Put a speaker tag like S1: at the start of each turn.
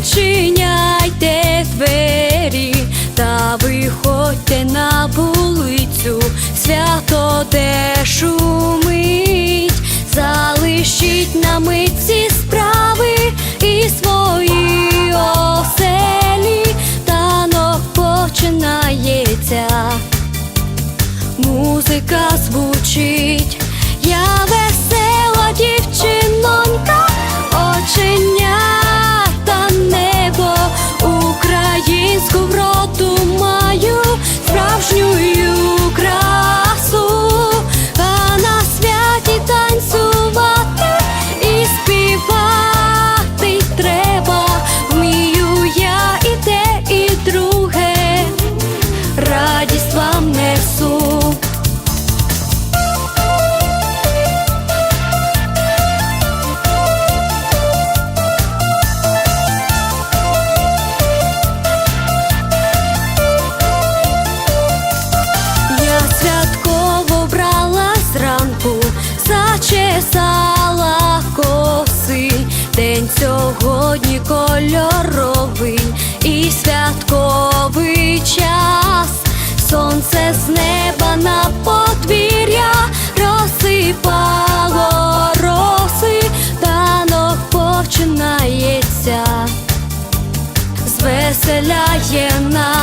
S1: відчиняйте двері та виходьте на вулицю, свято де шумить, залишіть на мить День сьогодні кольоровий і святковий час, сонце з неба на подвір'я розсипало роси, танок починається, звеселяє нас.